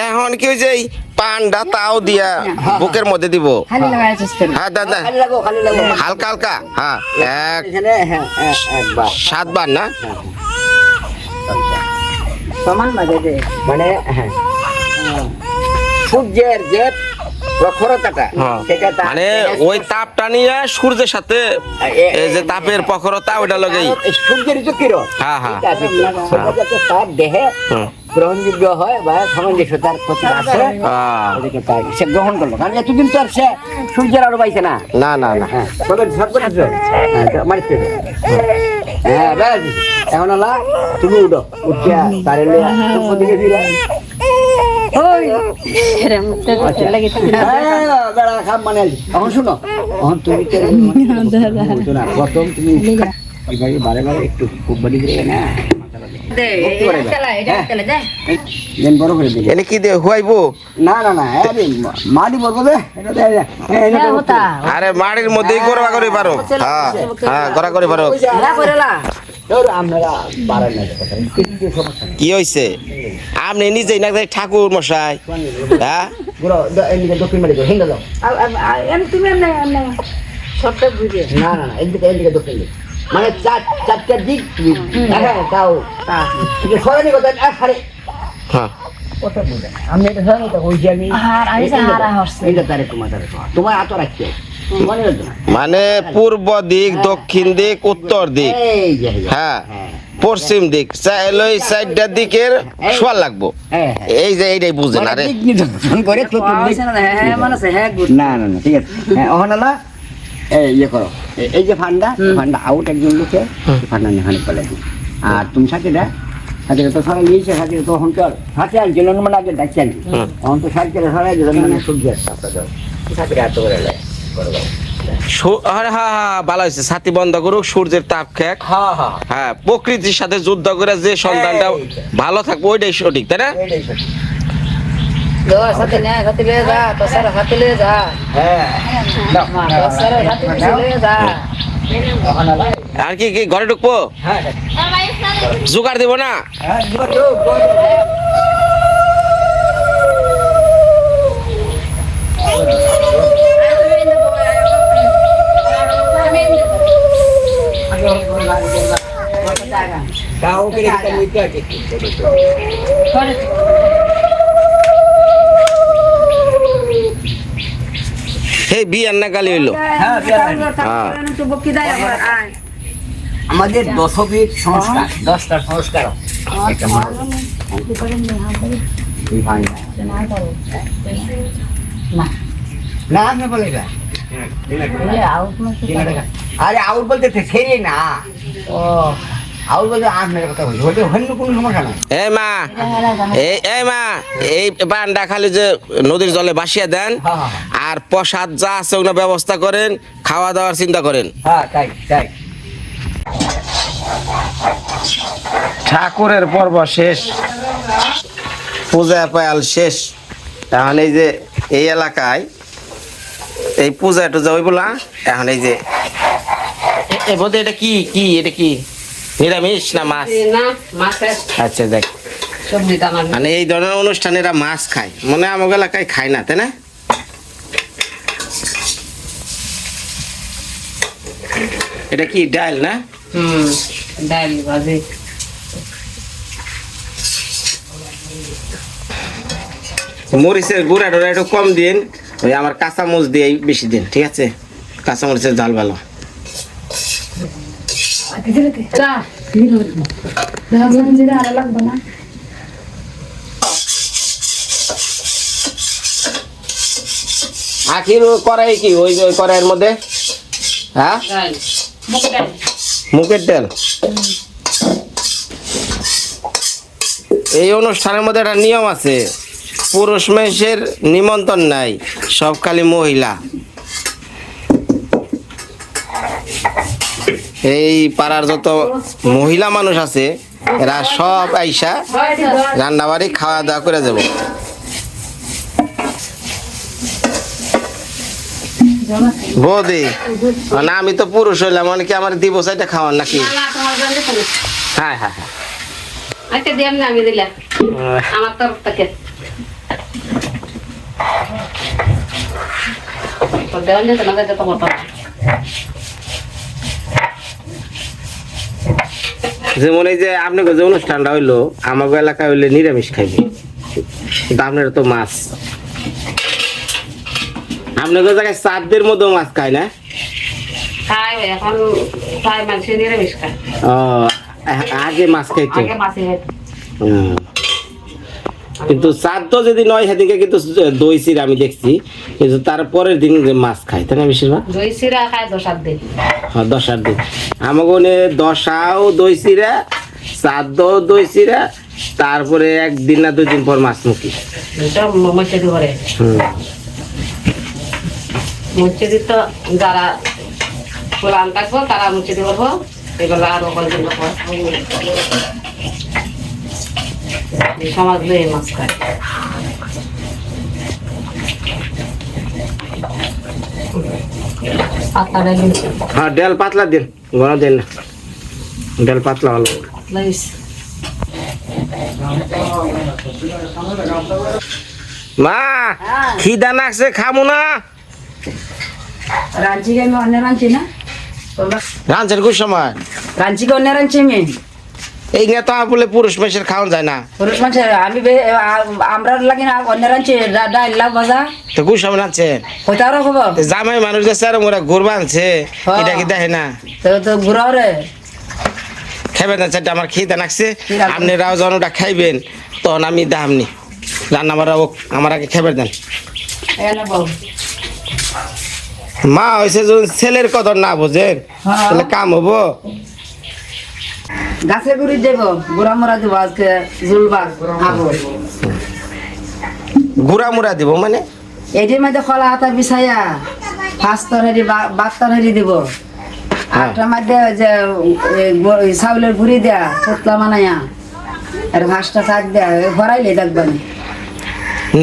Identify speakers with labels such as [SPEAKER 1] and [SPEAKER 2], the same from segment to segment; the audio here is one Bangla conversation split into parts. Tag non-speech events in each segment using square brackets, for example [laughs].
[SPEAKER 1] এখন কি হয়েছে? পান্ডা তাও দিয়া বুকের মধ্যে দিব। হ্যাঁ দাদা।
[SPEAKER 2] লাগো
[SPEAKER 1] হালকা হালকা। হ্যাঁ এক
[SPEAKER 2] হ্যাঁ হ্যাঁ,
[SPEAKER 1] সাতবার না?
[SPEAKER 3] সমান
[SPEAKER 2] মানে হ্যাঁ। সূর্যের যে প্রখরতাটা
[SPEAKER 1] হ্যাঁ। মানে ওই তাপটা নিয়ে সূর্যের সাথে এই যে তাপের প্রখরতা ওটা লগেই।
[SPEAKER 2] সূর্যের যে কিরণ
[SPEAKER 1] হ্যাঁ, হ্যাঁ।
[SPEAKER 2] দেহে। গ্রহণযোগ্য হয় বা সামঞ্জস্যতার প্রতি তাই সে গ্রহণ করল। কারণ এতদিন তো আর সে সূর্যের আলো পাইছে না।
[SPEAKER 1] না না না।
[SPEAKER 2] হ্যাঁ। দিছো? হ্যাঁ তো মারিতে দে। হ্যাঁ এখন তুমি উঠো। উঠিয়া তারে
[SPEAKER 3] করতে লাগে
[SPEAKER 2] হ্যাঁ, বেড়া খাপ মানে এখন শুনো এখন তুমি তো [laughs] বুঝছ না। প্রথম তুমি বারে বারে একটু খুব বাড়ি না
[SPEAKER 3] দে চালা এটা চালা দে
[SPEAKER 2] দেন বড় করে দিলে
[SPEAKER 1] এনে কি দিয়ে হুয়াইবো?
[SPEAKER 2] না না না মাটি বলব দে এটা দে দে। হ্যাঁ, এটা
[SPEAKER 3] হ্যাঁ
[SPEAKER 2] তো-
[SPEAKER 3] হতা।
[SPEAKER 1] আরে মাটির মধ্যেই করবা করি পারো। হ্যাঁ হ্যাঁ করা করি পারো।
[SPEAKER 3] না করেলা
[SPEAKER 2] ধরো আপনারা পারেন না এটা কথা। কিছু সমস্যা? নেই।
[SPEAKER 1] কি হইছে? আপনি নিজেই না ঠাকুর মশাই। হ্যাঁ?
[SPEAKER 3] তুমি
[SPEAKER 2] না না না দক্ষিণ দিক মানে চার চারটার দিক হ্যাঁ তাও সরানি কথা আর হারে
[SPEAKER 1] হ্যাঁ।
[SPEAKER 2] কথা বুঝে। আমি এটা সরানি তো কইছি আমি
[SPEAKER 3] হার, আমি যে হারা হরছে।
[SPEAKER 2] এইটা তারে তোমার তারে তোমার। তোমার রাখতে হবে। মনে না?
[SPEAKER 1] পূর্ব দিক দক্ষিণ দিক উত্তর দিক। হ্যাঁ
[SPEAKER 2] হ্যাঁ।
[SPEAKER 1] পশ্চিম দিক। চাইলে চারটা দিকের সোয়াল লাগবো।
[SPEAKER 2] হ্যাঁ হ্যাঁ।
[SPEAKER 1] এই যে এইটাই বুঝেন আরে
[SPEAKER 2] দিক করে চতুর্দিক।
[SPEAKER 3] হ্যাঁ মানে হ্যাঁ
[SPEAKER 2] না না না ঠিক আছে। হ্যাঁ ইয়ে করো। এই যে ফান্ডা ফান্ডা আউট একজন লোকে ফান্ডা আর তুমি সাথীরা সাথীরা তো সবাই নিয়েছে সাথীরা তো এখন তো সাথে আর জেলন মানে আগে ডাকছে আর এখন তো সাথীরা সবাই জেলন মানে সূর্য সাথীরা এত করে লেয়
[SPEAKER 1] হ্যাঁ হ্যাঁ ভালো হয়েছে। ছাতি বন্ধ করুক সূর্যের তাপ খেক।
[SPEAKER 2] হ্যাঁ হ্যাঁ
[SPEAKER 1] হ্যাঁ প্রকৃতির সাথে যুদ্ধ করে যে সন্তানটা ভালো থাকবে ওইটাই সঠিক তাই না?
[SPEAKER 3] সাথে নে সাথে লে যা তো সারা সাথে লে যা।
[SPEAKER 2] হ্যাঁ
[SPEAKER 3] সারা সাথে লে যা।
[SPEAKER 1] আর কি কি ঘরে ঢুকবো? জোগাড় দিব না?
[SPEAKER 2] হ্যাঁ দিবা তো, দিবা। তাও
[SPEAKER 1] হে বিয়ার না গালি হইল?
[SPEAKER 2] হ্যাঁ।
[SPEAKER 1] হ্যাঁ।
[SPEAKER 3] তো বকি দাই আমার আয়
[SPEAKER 2] আমাদের দশবিধ সংস্কার। দশটা সংস্কার। না। আপনি বলে আরে আউট বলতে তো না।
[SPEAKER 3] ও।
[SPEAKER 1] এই মা এই এই মা এই বান্ডা খালি যে নদীর জলে ভাসিয়ে দেন
[SPEAKER 2] হ্যাঁ,
[SPEAKER 1] আর প্রসাদ যা আছে ওগুলো ব্যবস্থা করেন খাওয়া দাওয়ার চিন্তা করেন।
[SPEAKER 2] হ্যাঁ
[SPEAKER 1] ঠাকুরের পর্ব শেষ। পূজা পায়াল শেষ। এখন এই যে এই এলাকায় এই পূজা টুজা ওই বলা এখন এই যে এ বোধ এটা কি কি এটা কি? নিরামিষ না মাছ?
[SPEAKER 3] না
[SPEAKER 1] আচ্ছা দেখ। মানে এই ধরনের অনুষ্ঠানে এরা মাছ খায়। মনে হয় আমাকে এলাকায় খায় না তাই না? এটা কি ডাল না?
[SPEAKER 3] হুম ডাল ভাজি
[SPEAKER 1] মরিচের গুঁড়া টুড়া একটু কম দিন ওই আমার কাঁচা মরিচ দিয়ে বেশি দিন ঠিক আছে? কাঁচা মরিচের জাল ভালো আখির ও কড়াই কি? ওই ওই কড়াইয়ের মধ্যে? হ্যাঁ? মুগের ডাল এই অনুষ্ঠানের মধ্যে একটা নিয়ম আছে পুরুষ মানুষের নিমন্ত্রণ নাই সব খালি মহিলা। এই পাড়ার যত মহিলা মানুষ আছে এরা সব আইসা রান্নাবাড়ি খাওয়া দাওয়া করে যাব। বৌদি না আমি তো পুরুষ হইলাম মানে কি আমার দিব চাইটা খাওয়ান নাকি? হ্যাঁ হ্যাঁ হ্যাঁ।
[SPEAKER 3] আচ্ছা
[SPEAKER 1] যেমন এই যে আপনাকে যে অনুষ্ঠানটা হইল আমাকে এলাকায় হইলে নিরামিষ খাইবে। কিন্তু আপনার তো মাছ। আপনাকে জায়গায় চাঁদের মধ্যেও মাছ খায় না?
[SPEAKER 3] খাই এখন খাই মানুষ নিরামিষ খায়।
[SPEAKER 1] ও আগে মাছ খাইতো।
[SPEAKER 3] আগে মাছে
[SPEAKER 1] হুম। কিন্তু তো যদি নয় সেদিকে কিন্তু দই চিরা আমি দেখছি। কিন্তু তার পরের দিন মাছ খায় তাই না বেশিরভাগ
[SPEAKER 3] দই চিরা খায় দশ আট দিন
[SPEAKER 1] হ্যাঁ দশার দিন আমাকে ওনে দশাও দই চিরা চাঁদও দই চিরা তারপরে একদিন না দুই দিন পর মাছ মুখি হুম।
[SPEAKER 3] মসজিদ তো যারা কোরআন থাকব তারা মসজিদ করব। এগুলো আরও এই লয়ে মাছ খায়
[SPEAKER 1] হ্যাঁ ডাল পাতলা দিন দিন না। ডাল পাতলা মা খিদা নাকছে খামু না।
[SPEAKER 4] রাঞ্চি আমি অন্য রাঞ্চি না?
[SPEAKER 1] কোন সময়?
[SPEAKER 4] রাঞ্চি কে অন্য রাঞ্চি আমি।
[SPEAKER 1] এই নিয়ে তো আর বলে পুরুষ মানুষের খাওয়ান যায় না।
[SPEAKER 4] পুরুষ মানুষ আমি আমরা লাগি না অন্য রাঞ্চি ডাইল ভাজা।
[SPEAKER 1] তো কোন সময়
[SPEAKER 4] আরও খবর?
[SPEAKER 1] তো জামাই মানুষ যে স্যার মোরা ঘুরবা আনছে
[SPEAKER 4] হ্যাঁ।
[SPEAKER 1] এটা কি দেখে না?
[SPEAKER 4] তো তো ঘুরাও রে।
[SPEAKER 1] খাইবেন না চারটা আমার নাকছে
[SPEAKER 4] কি
[SPEAKER 1] আপনি রাও যখন ওটা খাইবেন তখন আমি দামনি। রান্না হোক আমার আগে খেবে দেন। মা হয়েছে যখন ছেলের কদর না বোঝেন
[SPEAKER 4] হ্যাঁ।
[SPEAKER 1] তাহলে কাম হব।
[SPEAKER 4] গাছে গুড়ি দেব গুড়া মোড়া দেবো আজকে জুলবা
[SPEAKER 1] গুড়া মুড়া দিব মানে?
[SPEAKER 4] এটির মধ্যে খলা হাতা বিছাইয়া ফাস্তর হেরি বাত্তর হেরি দিব। আটটার মধ্যে যে চাউলের গুড়ি দেয়া পুতলা বানাইয়া আর ঘাসটা থাক দেয়া ভরাইলে দেখবানি।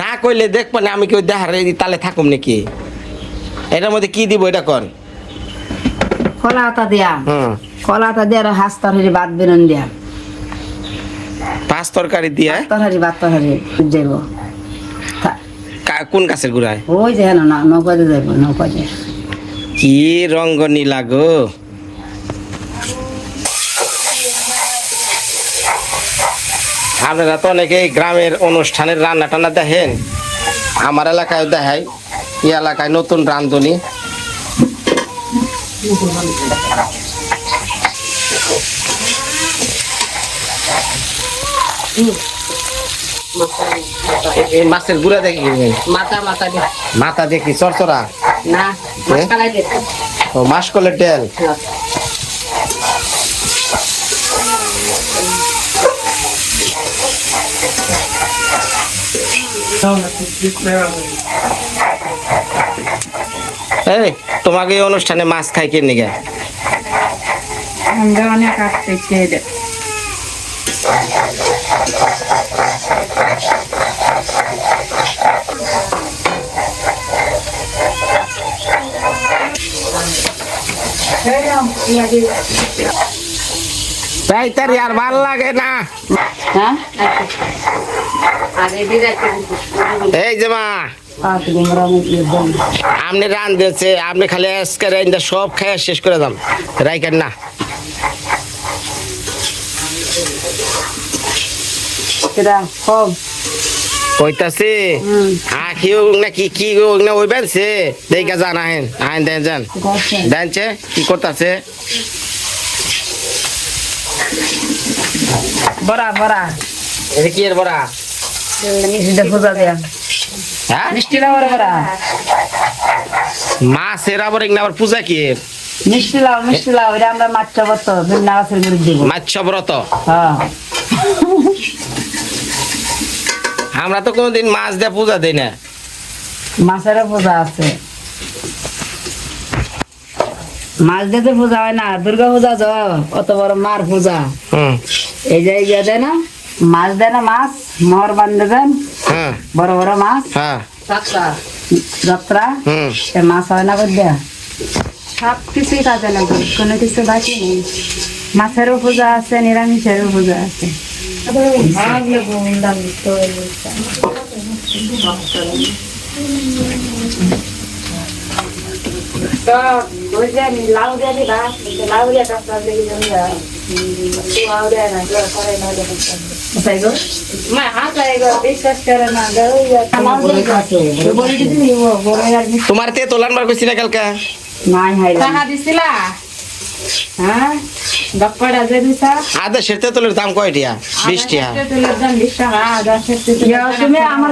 [SPEAKER 1] না কইলে দেখব না আমি কেউ এই তালে থাকুম নাকি? এটার মধ্যে কি দিব এটা কর
[SPEAKER 4] খলা হাতা দেয়া।
[SPEAKER 1] হুম।
[SPEAKER 4] কলা তা দিয়ে আর হাঁস তরহারি ভাত বেরন দিয়া।
[SPEAKER 1] পাঁচ তরকারি দিয়ে?
[SPEAKER 4] তরহারি ভাত তরহারি যাইব
[SPEAKER 1] কোন গাছের গুড়ায়
[SPEAKER 4] ওই যে না নৌকাতে যাইব নৌকাতে।
[SPEAKER 1] কি রঙ্গ নীলা গো আপনারা তো অনেকে গ্রামের অনুষ্ঠানের রান্না টান্না দেখেন। আমার এলাকায় দেখায় এই এলাকায় নতুন রান্ধনি। মাছের গুড়া দেখি
[SPEAKER 3] মাথা মাথা
[SPEAKER 1] দেখি চরচরা?
[SPEAKER 3] না দিয়ে
[SPEAKER 1] ও মাস কলের তেল? এই তোমাকে এই অনুষ্ঠানে মাছ খাই কে নিগে?
[SPEAKER 4] আমরা অনেক কাটতে খেয়ে দে।
[SPEAKER 1] তাই তার আর ভালো লাগে না।
[SPEAKER 4] হ্যাঁ?
[SPEAKER 3] এই রাখতে
[SPEAKER 1] এই যে মা। আপনি রান দিয়েছে আপনি খালি আজকে রাইন্দা সব খাইয়া শেষ করে দাম রাইকেন না। কইতাছে আখি হোক না কি হোক না ওই বেনছে? দেখা যান আহেন আহেন দেন যান দেনছে? কি করতেছে?
[SPEAKER 4] বড়া বড়া।
[SPEAKER 1] এটা কি এর বড়া?
[SPEAKER 4] মিষ্টিটা ফুজা দেয়া।
[SPEAKER 1] হ্যাঁ?
[SPEAKER 4] মিষ্টি লাউ
[SPEAKER 1] মাছের আবার পূজা কি?
[SPEAKER 4] মিষ্টি লাউ মিষ্টি লাউ এটা আমরা গাছের গুড়ি দিব।
[SPEAKER 1] ব্রত?
[SPEAKER 4] হ্যাঁ।
[SPEAKER 1] আমরা তো কোনোদিন মাছ দিয়ে পূজা দেই না।
[SPEAKER 4] মাছেরও পূজা আছে। মাছ দিয়ে তো পূজা হয় না দুর্গা পূজা তো অত বড় মার পূজা।
[SPEAKER 1] হুম।
[SPEAKER 4] এই যে দেয় না? মাছ দেয় না মাছ মোহর বান্ধে দেন
[SPEAKER 1] হ্যাঁ।
[SPEAKER 4] বড় বড় মাছ।
[SPEAKER 1] হ্যাঁ।
[SPEAKER 4] যাত্রা
[SPEAKER 1] হুম।
[SPEAKER 4] সে মাছ হয় না করে দেয়া সব কিছুই কাজে লাগবে কোনো কিছু বাকি নেই। মাছেরও পূজা আছে নিরামিষেরও পূজা আছে।
[SPEAKER 3] লাউ দিয়ে লাউ দিয়ে
[SPEAKER 4] আর
[SPEAKER 1] তোমার তে তোলান বার করছি না কালকে?
[SPEAKER 4] নাই হাই
[SPEAKER 3] টাকা দিছিলা? হ্যাঁ? ডক্টর আছে দিছা?
[SPEAKER 1] দাম টিয়া?
[SPEAKER 3] টাকা
[SPEAKER 4] তুমি আমার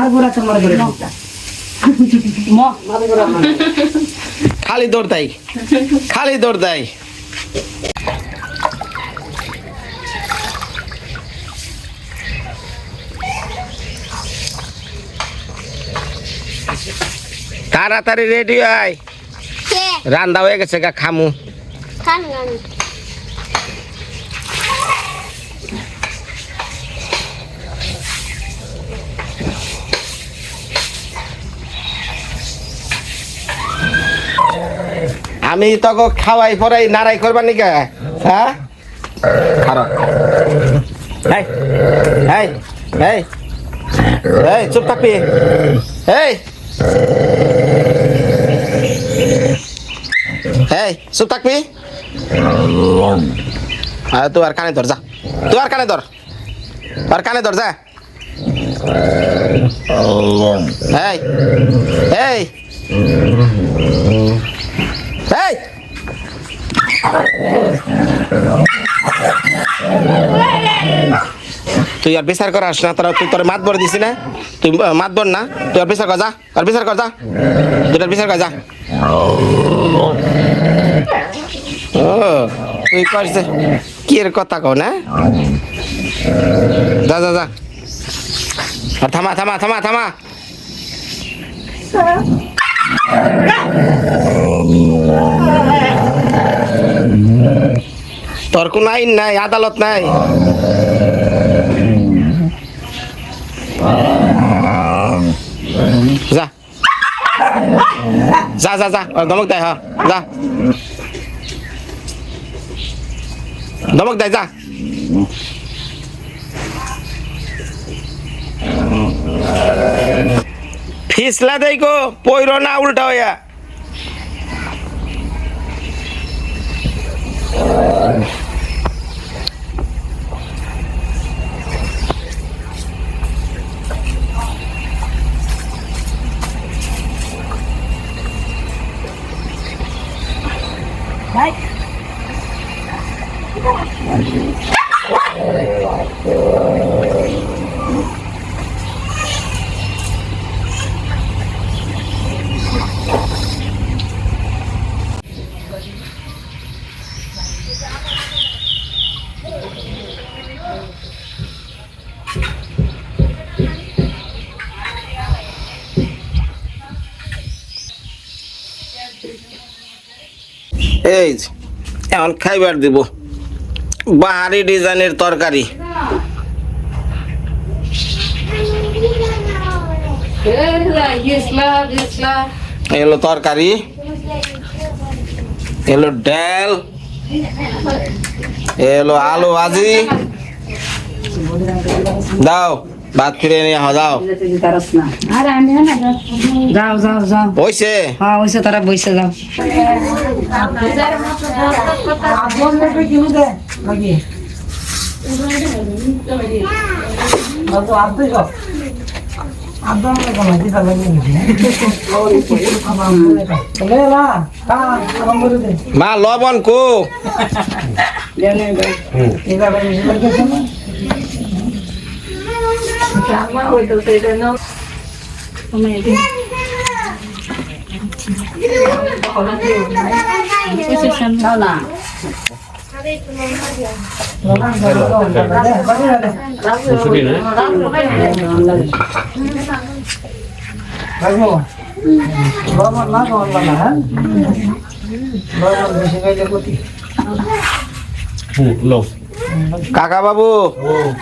[SPEAKER 4] আর বুড়া তোমার বলে
[SPEAKER 1] খালি দৌড় দেয়। খালি দৌড় দেয়। তাড়াতাড়ি রেডি হয়।
[SPEAKER 5] কে?
[SPEAKER 1] রান্না হয়ে গেছে গা খামু। আমি তোকে খাওয়াই পরাই নাড়াই করবার নিকা? হ্যাঁ? খারাপ। এই এই এই এই চুপ থাকবি। এই। এই, চুপ থাকবি? আর তুই আর কানে ধর, যা। তুই আর কানে ধর। আর কানে ধর, যা। এই এই। এই। তুই আর বিচার করাস না, তোরা তুই তোর মাত বর দিছি না? তুই মাত বর না? তুই আর বিচার কর, যা। আর বিচার কর, যা। দুটার বিচার কর, যা। ও, তুই করছে কি এর কথা কও, না? যা যা যা। আর থামা থামা থামা থামা। তোর কোনো আইন নাই, আদালত নাই। Ra Ra ra ra Ờ, đóng băng tay hả Ra Đóng băng tay ra फिसला दैको पहिरो न उल्टा ulta या এই এখন খাইবার দিব। বাহারি ডিজাইনের তরকারি। এলো তরকারি। এলো ডাল। এলো আলু ভাজি। দাও। ভাত ফিরে নিয়ে হা
[SPEAKER 4] তারস না যাও যাও যাও।
[SPEAKER 1] হইছে
[SPEAKER 4] হ্যাঁ ওইসে তারা বইসে যাও।
[SPEAKER 1] মা লবণ কো।
[SPEAKER 4] Sama untuk tedeno. Komedi. Posisian dala. Loh.
[SPEAKER 1] কাকা বাবু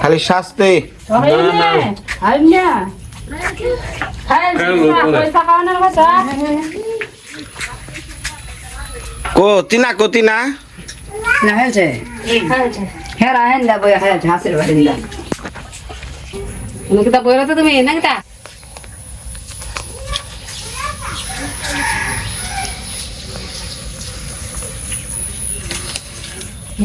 [SPEAKER 1] খালি শাস্তি। কো তিনা কো তিনা।
[SPEAKER 4] হ্যাঁ রাহেন না বই হ্যাঁ হাসির বাড়ি দিলাম
[SPEAKER 3] কিতা বইরা তো তুমি? না কিতা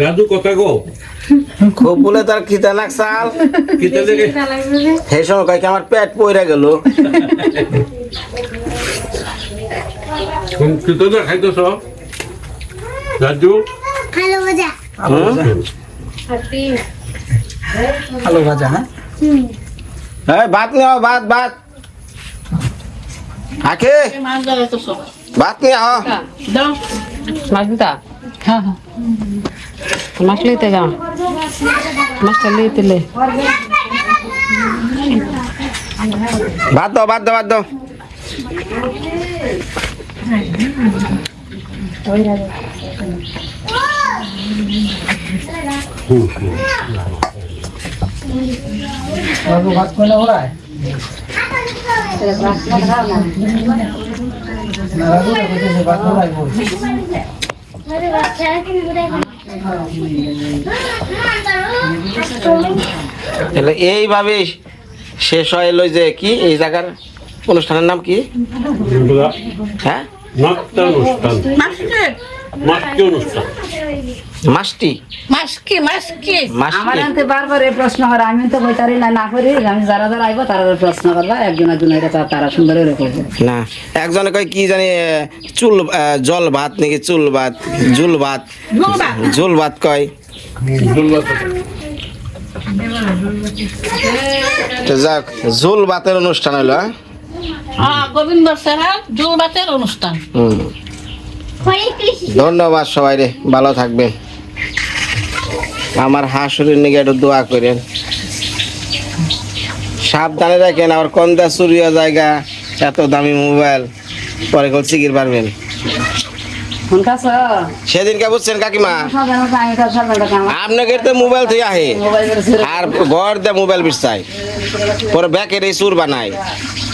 [SPEAKER 6] রাজু কথা গো
[SPEAKER 1] খুব বলে তার খিদা লাগছাল
[SPEAKER 6] কিতা লেগে
[SPEAKER 1] সেই সময় আমার পেট পইরা গেল।
[SPEAKER 6] কিতা দিয়ে খাইতেছ রাজু
[SPEAKER 5] ভালো মজা
[SPEAKER 2] আলু ভাজা হ্যাঁ?
[SPEAKER 1] হ্যাঁ ভাত নিয়ে ভাত ভাত। আখে। ভাত নিয়ে আহ।
[SPEAKER 3] মাছ দিতা হ্যাঁ হ্যাঁ। মাছ লইতে যাও। মাছটা লইতে লে
[SPEAKER 1] ভাত দাও ভাত দাও ভাত দাও।
[SPEAKER 2] ভাত
[SPEAKER 1] তাহলে এইভাবে শেষ হয় এলো যে কি এই জায়গার অনুষ্ঠানের নাম কি? হ্যাঁ?
[SPEAKER 6] নাট্য অনুষ্ঠান নাট্য অনুষ্ঠান
[SPEAKER 1] মাস্টি
[SPEAKER 3] মাছকি মাছকি
[SPEAKER 4] আমার আনতে বারবার এই প্রশ্ন করে আমি তো বইতারি না না করি। আমি যারা যারা আইব তারা প্রশ্ন করবা একজন একজন এটা তারা- তারা সুন্দর করে করবে।
[SPEAKER 1] না একজনে কয় কি জানি চুল জল ভাত নাকি চুল ভাত জুল ভাত? জুল ভাত। কয়? তো যাক জুল ভাতের অনুষ্ঠান হলো হ্যাঁ?
[SPEAKER 7] গোবিন্দ সেহার অনুষ্ঠান
[SPEAKER 1] হুম।
[SPEAKER 5] হরে কৃষ্ণ
[SPEAKER 1] ধন্যবাদ সবাই রে ভালো থাকবেন আমার হাসুরের নিকে একটু দোয়া করেন সাবধানে রাখেন আবার কন্দা চুরিয়া জায়গা এত দামি মোবাইল পরে কল চিকির পারবেন সেদিনকে বুঝছেন কাকিমা? আপনাকে তো মোবাইল থেকে আহে। আর ঘর দিয়ে মোবাইল বিছাই পরে ব্যাকের এই চুর বানাই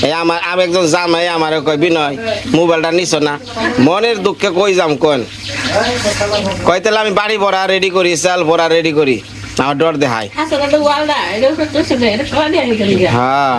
[SPEAKER 1] এই আমার আমি একজন জামাই আমার কয় বিনয় মোবাইলটা নিছ না। মনের দুঃখে কই যাম কোন? কয় তাহলে আমি বাড়ি ভরা রেডি করি চাল ভরা রেডি করি। আমার ডর দেখায়।
[SPEAKER 7] গেলি
[SPEAKER 1] হ্যাঁ।